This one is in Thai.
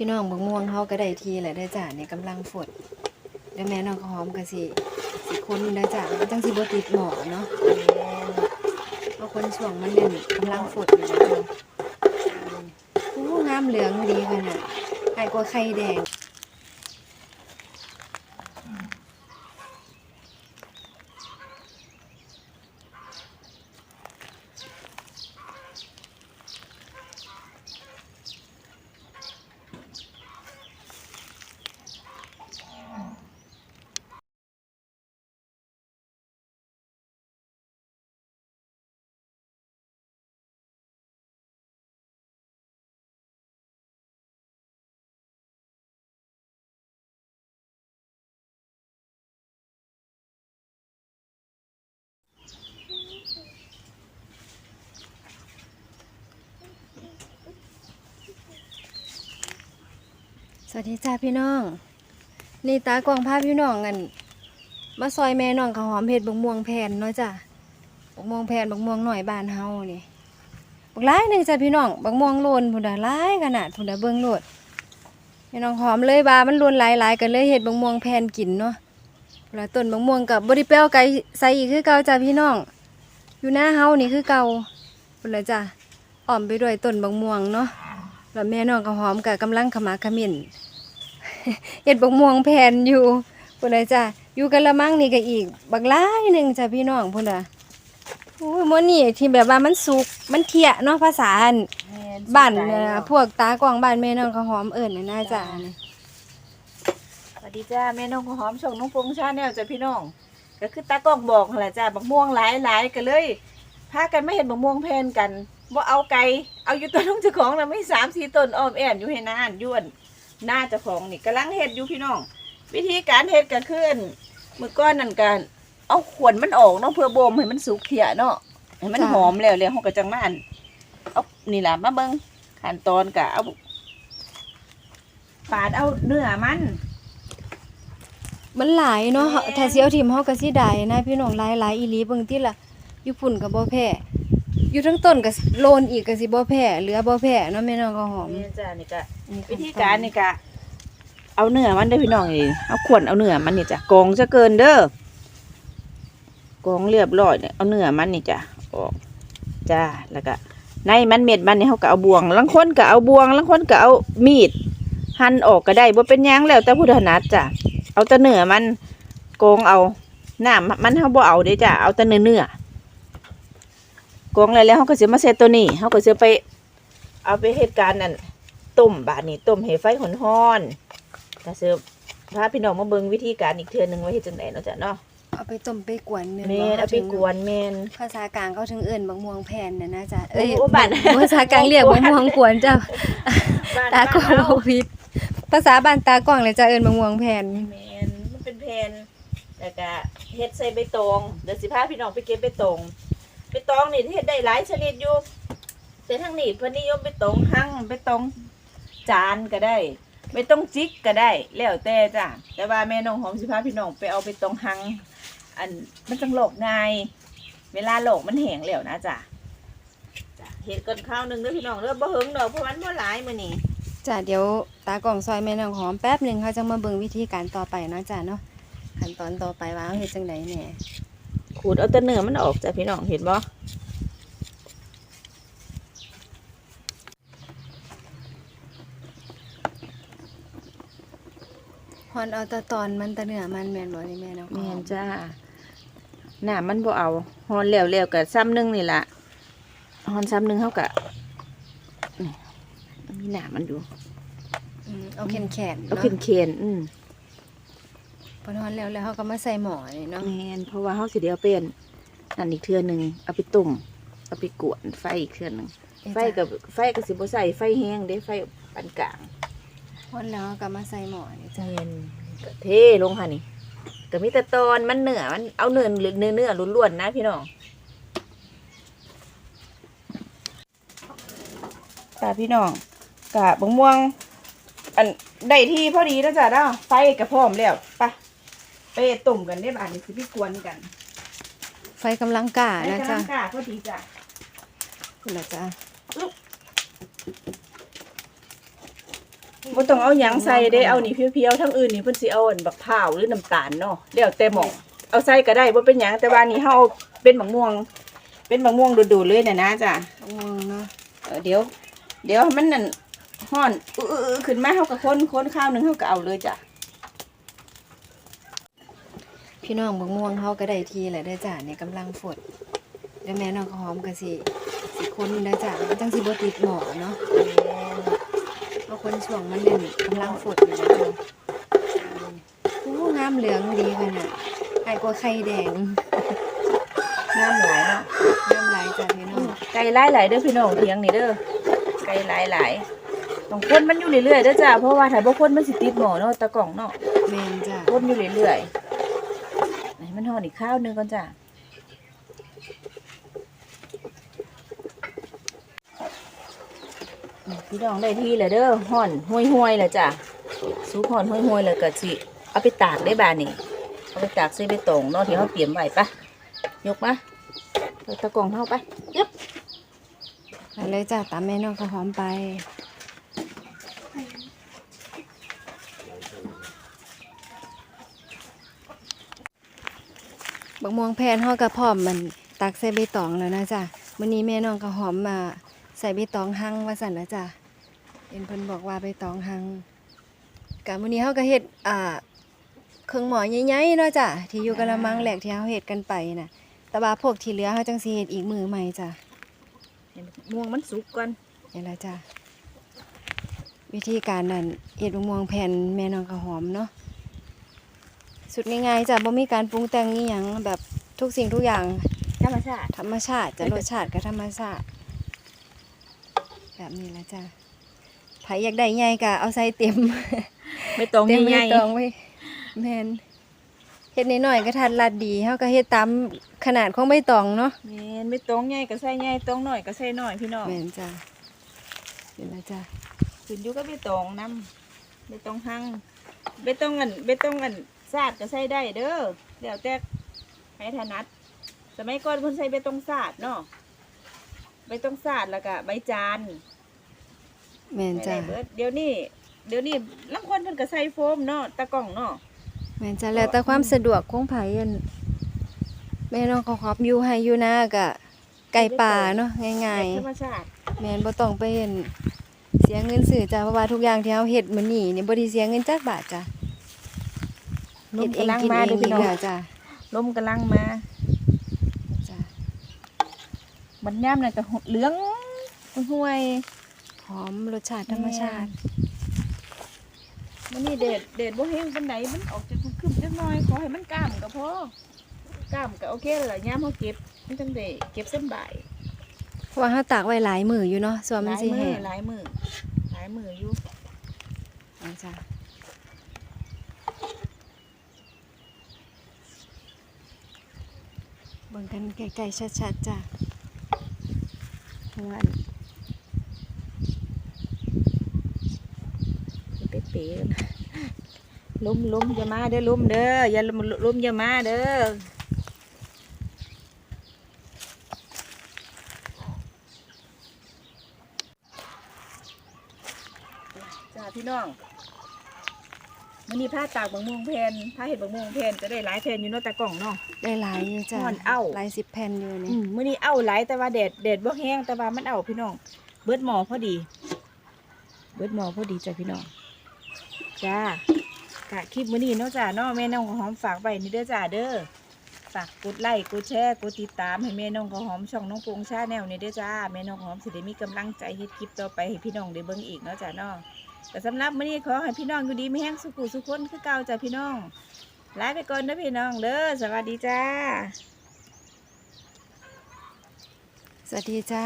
พี่น้องบักม่วงเขาก็ได้ทีแหละได้จ่าเนี่ยกำลังฝดเดี๋ยวแม่น้องข้าวหอมก็สิสิคนได้จ่ามันจังสิบ่ติดหมอเนาะเพราะคนช่วงมันเล่ยกำลังฝดอยู่แล้วจ้ะโอ้งามเหลืองดีขนาดไข่กว่าไข่แดง วัสดีจ้าพี่น้อง นี่ตากล้องภาพพี่น้องกันมาซอยแม่น้องข้าวหอมเห็ดบกม่วงแผ่นเนาะจ้ะบกม่วงแผ่นบกม่วงหน่อยบานเฮานี่บกหลายหนึ่งจ้ะพี่น้องบกม่วงโลนพุ่นน่ะหลายขนาดพุ่นน่ะเบิ่งโลดแม่น้องหอมเลยบามันโลนหลายๆกันเลยเห็ดบกม่วงแผ่นกินเนาะพุ่นน่ะต้นบกม่วงกับบ่ได้แป้วไก่ใส่อีกคือเก่าจ้ะพี่น้อง อยู่หน้าเฮานี่คือเก่าพุ่นน่ะจ้ะอ้อมไปด้วยต้นบกม่วงเนาะแล้วแม่น้องข้าวหอมก็กำลังขมักขมิ้น เห็ดบักม่วงแผ่นอยู่พุ่นน่ะจ้ะอยู่กันละมั่งนี่ก็อีก บักหลายหนึ่งจ้ะพี่น้องพุ่นน่ะโอ้ยมื้อนี้ที่แบบว่ามันสุกมันเที่ยเนาะภาษาอันบ้านเอ่อพวกตากล้องบ้านแม่น้องข้าวหอมเอิ้นน่ะนะจ้ะนี่สวัสดีจ้าแม่น้องข้าวหอมช่องน้องฟงชาแนลจ้ะพี่น้องก็คือตากล้องบอกนั่นแหละจ้าบักม่วงหลายหลายกันเลยพากันไม่เห็นบักม่วงแพนกันว่าเอาไก่เอาอยู่ต้นของเจ้าของนะไม่สามสี่ต้นอ้อมแอนอยู่ให้นานอยวน หน้าเจ้าของนี่กำลังเฮ็ดอยู่พี่น้อง วิธีการเฮ็ดก็คืออั่นมือก้อนนั่นกันเอาขวนมันออกเนาะเพื่อบ่มให้มันสุกเถี่ยเนาะให้มันหอมแล้วแล้วเฮาก็จังมาอันเอานี่ล่ะมาเบิ่งขั้นตอนก็เอาปาดเอาเนื้อมันมันหลายเนาะแม่นถ้าสิเอาทิ่มเฮาก็สิได้นะพี่น้องหลายๆอีหลีเบิ่งติล่ะอยู่พุ่นก็บ่แพ้ อยู่ทั้งต้นก็โลนอีกก็สิบ่แพ้เหลือบ่แพ้เนาะแม่น้องข้าวหอมนี่จ้านี่ก็นี่วิธีการนี่ก็เอาเนื้อมันเด้อพี่น้องเองเอาขวนเอาเนื้อมันนี่จ้ะกรองจะเกินเด้อกรองเรียบร้อยเนี่ยเอาเนื้อมันนี่จ้ะออกจ้าแล้วก็ในมันเม็ดมันนี่เขาก็เอาบวงลังคนก็เอาบวงลังคนก็เอามีด หั่นออกก็ได้บ่เป็นหยังแล้วแต่ผู้ถนัดจ้ะเอาแต่เนื้อมันกรองเอาน้ำมันเขาบ่เอาเด้จ้ะเอาแต่เนื้อเนื้อ กรองแล้วแล้วเขาก็จะมาเซตตัวนี้เขาก็จะไป เอาไปเหตุการณ์นั่นต้มบาดนี้ต้มให้ไฟหอนห้อนๆก็เสิร์ฟพาพี่น้องมาเบิ่งวิธีการอีกเทื่อหนึงว่าเฮ็ดจังไดเนาะจ้ะเนาะเอาไปต้มไปกวนแม่นแม่บ่นเอาไปกวนแม่นภาษากลางเขาถึงเอิ้นบักม่วงแผ่นน่ะนะจ๊ะโอ้โหบ้านภาษากลางเรียกบักม่วงกวนจ้ะบ้านตากล้องบ้านบ่ผิดภาษาบ้านตากล้องเลยจ้ะเอิ้นบักม่วงแผ่นแม่นมันเป็นแผ่นแล้วก็เฮ็ดใส่ใบตองเดี๋ยวสิพาพี่น้องไปเก็บใบตอง ใบตองนี่เฮ็ดได้หลายชนิดอยู่ แต่ทางนี้เพิ่นนิยมใบตองหั่งใบตองจานก็ได้ใบตองจิกก็ได้ แล้วแต่จ้ะแต่ว่าแม่น้องหอมสิพาพี่น้องไปเอาใบตองหั่งอันมันจังโลกง่ายเวลาโลกมันแห้งแล้วนะจ้ะจ้ะเฮ็ดก่อนข้าวหนึงเด้อพี่น้องเด้อบ่เฮิงดอกเพราะมันบ่หลายมื้อนี้จ้ะเดี๋ยวตากล้องซอยแม่น้องหอมแป๊บหนึงเขาจะมาเบิ่งวิธีการต่อไปเนาะจ้ะเนาะขั้นตอนต่อไปว่าเฮ็ดจังไดแหน่ ขูดเอาแต่เนื้อมันออกจ้ะพี่น้องเห็นบ่ฮอนเอาแต่ตอนมันแต่เนื้อมันแม่นบ่นี่แม่น้องหแม่อมนจ้าน้ำมันบ่เอาฮอนแล้วแล้วก็ซ้ำหนึงนี่ล่ะฮอนซ้ำหนึงเฮาก็นี่มีน้ำมันอยู่อืมเอาแข็งๆเอาเนาะเค็มๆอืม พอฮอนแล้วแล้วเขาก็มาใส่หม้อนี่เนาะแม่นเพราะว่าเฮาสิเดียวเป็นนั่นอีกเทื่อหนึงเอาไปต้มเอาไปกวนไฟอีกเทื่อหนึงเอ้ยไฟจ้ะกับไฟก็สิบ่ใส่ไฟแห้งเด้ไฟปานกลางฮอนแล้วเขาก็มาใส่หม้อนี่จ้ะแม่นก็เทลงค่ะนี่ก็มีแต่ตอนมันเนื้อมันเอาเนื้อเนื้อเนื้อล้วนๆนะพี่น้องจ้าพี่น้องกะบงม่วง อันได้ที่พอดีแล้วจ้ะเนาะไฟกระพร้อมแล้วไป ไปต้มกันได้บ้านนี่สิพี่กวนกันไฟกำลังก่าไฟนะกำจ้ะลังกาพอดีจ้ะคุณละจ้ะบ่ต้องเอาหยังใส่ได้เอานี่เพียวๆทั้งอื่นนี่เพิ่นสิเอาอันบักพร้าวหรือน้ำตาลเนาะแล้วแต่หม่องเอาใส่ก็ได้บ่เป็นหยังแต่ว่านี่เฮาเอาเป็นบักม่วง เป็นบักม่วงโดดๆเลยน่ะนะจ้ะบักม่วงเนาะเออเดี๋ยว เดี๋ยวมันนั่นฮ้อนอื้อๆๆขึ้นมาเฮาก็คนคนข้าวหนึงเฮาก็เอาเลยจ้ะ พี่น้องบักม่วงเฮาก็ได้ทีแหละเด้อจ้ะเนี่ยกำลังฝดเดี๋ยวแม่น้องข้าวหอมก็สิสิคนเด้อจ้ะมันจังสิบ่ติดหม้อเนาะเพราะคนช่วงมันเล่นกำลังฝดอยู่แล้วจ้ะโอ้งามเหลืองดีขนาดไอ้กว่าไข่แดงน้ำหลายเนาะงามหลายจ้ะพี่น้องไก่หลายๆเด้อพี่น้องเถียงนี่เด้อไก่หลายๆต้องคนมันอยู่เรื่อยๆเด้อจ้ะเพราะว่าถ้าบ่คนมันสิติดหม้อเนาะตะกล่องเนาะแม่นจ้ะคนอยู่เรื่อยๆให้ มันฮ้อนอีกข้าวนึงก่อนจ้ะพี่น้องได้ที่แล้วเด้อห่อนห้วยๆแล้วจ้ะซุปห่อนห้วยๆแล้วก็สิเอาไปตากได้บานนี่เอาไปตากใส่ใบตองนาะที่เฮาเตรียมไว้ปะยกมาตะกองเฮาไปยึบไปเลยจ้ะตามแม่น้องข้าวหอมไป บักม่วงแพนเฮาก็พร้อมมันตักใส่ใบตองแล้วนะจ้ะมื้อนี้แม่น้องข้าวหอมมาใส่ใบตองหั่งว่าซั่นนะจ้ะเห็นเพิ่นบอกว่าใบตองหั่งกะมื้อนี้เฮาก็เฮ็ดอ่าเครื่องหมอใหญ่ๆเนาะจ้ะที่อยู่กะละมังแหลกที่เฮาเฮ็ดกันไปน่ะ แต่ว่าพวกที่เหลือเฮาจังสิเฮ็ดอีกมื้อใหม่จ้ะให้ม่วงมันสุกก่อนนี่ละจ้ะวิธีการนั่นเห็ดมะม่วงแผ่นแม่น้องข้าวหอมเนาะ สุดง่ายๆจ้ะบ่มีการปรุงแต่งนี่หยังแบบทุกสิ่งทุกอย่างธรรมชาติธรรมชาติจะรสชาติก็ธรรมชาติ แบบนี้ละจ้ะไผอยากได้ใหญ่ก็เอาใส่เต็มไม่ตรงเต็มใหญ่ไม่ต้องไว้แม่นเฮ็ดน้อยๆก็ทันรัดดีเฮาก็เฮ็ดตามขนาดของใบตองเนาะๆแม่นไม่ตรงใหญ่ก็ใส่ใหญ่ตรงหน่อยก็ใส่หน่อยพี่น้องแม่นจ้ะนี่ละจ้ะขึ้นอยู่กับใบตองนำใบตองหั่งใบตองอันใบตองอัน ซาดก็ใส่ได้เด้อเดี๋ยวแต่ให้ถนัด สมัยก่อนเพิ่นใส่ใบตองซาดเนาะใบตองซาดแล้วก็ใบจานแม่นไม่จ้ะได้เบิดเดี๋ยวนี้เดี๋ยวนี้ลางคนเพิ่นก็ใส่โฟมเนาะตะกล่องเนาะ แม่นจ้ะแล้วแต่ความสะดวกของไผอันแม่น้องเขาขอบอยู่ให้อยู่นะกะไก่ป่าเนาะง่ายแบบธรรมชาติๆ แม่นบ่ต้องไปเห็นเสียเงินซื้อจ้ะเพราะว่าทุกอย่างที่เฮาเฮ็ดมื้อนี้นี่บ่ได้เสียเงินจักบาทจ้ะล เฮ็มดเองกำลังกินมาเองเด้ออีพี่กน้องแล้วจ้ะลมกำลังมาจ้ะบัดยามนั่นก็เหลืองห่วยหอมรสชาติธรรมชาติมันนี่เด็ดเด็ดบ่แห้งปานไหนมันออกจากคึมๆจักหน่อยขอให้มันกล้ามก็พอกล้ามก็โอเคแล้วล่ะยามเฮาเก็บมันจังได้เก็บสำบายเพราะว่าเฮาตากไว้หลายมื้ออยู่เนาะส่วนหมันลายสิมืแห้องหลายมือหลายมืออยู่เอาจ้ะ บิ่งกันใกลๆชัดๆจ้ะม่วนเป๊ะๆนะลมลมอย่ามาเด้อลมเด้ออย่าลมลมอย่ามาเด้อจ้าพี่น้อง มันนี่ผ้าตากบางม่วงแผ่นผ้าเห็ดบางม่วงแผ่นจะได้หลายแผ่นอยู่เนาะตากล่องเนาะ ได้หลายอยู่จ้ะม่วนเอ้า หลายสิบแผ่นอยู่อืนี่มมื้อนี้เอาหลายแต่ว่าแดดแดดบ่แห้งแต่ว่ามันเอาพี่น้อง เบิดหมอพอดี เบิดหมอพอดีจ้ะพี่น้อง จ้ากะคลิปมื้อนี้เนาะจ้าเนาะแม่น้องข้าวหอมฝากไว้นี่เด้อจ้าเด้อ ฝากกดไลค์กดแชร์กดติดตามให้แม่น้องข้าวหอมช่องน้องปงชาแนลนี่เด้อจ้าแม่น้องข้าวหอมสิได้มีกำลังใจเฮ็ดคลิปต่อไปให้พี่น้องได้เบิ่งอีกเนาะจ้าเนาะ แต่สำหรับมื้อนี้ขอให้พี่น้องอยู่ดีไม่แห้งสุขุสุขคนคือเก่าจ้ะพี่น้องลาไปก่อนนะพี่น้องเด้อสวัสดีจ้า สวัสดีจ้า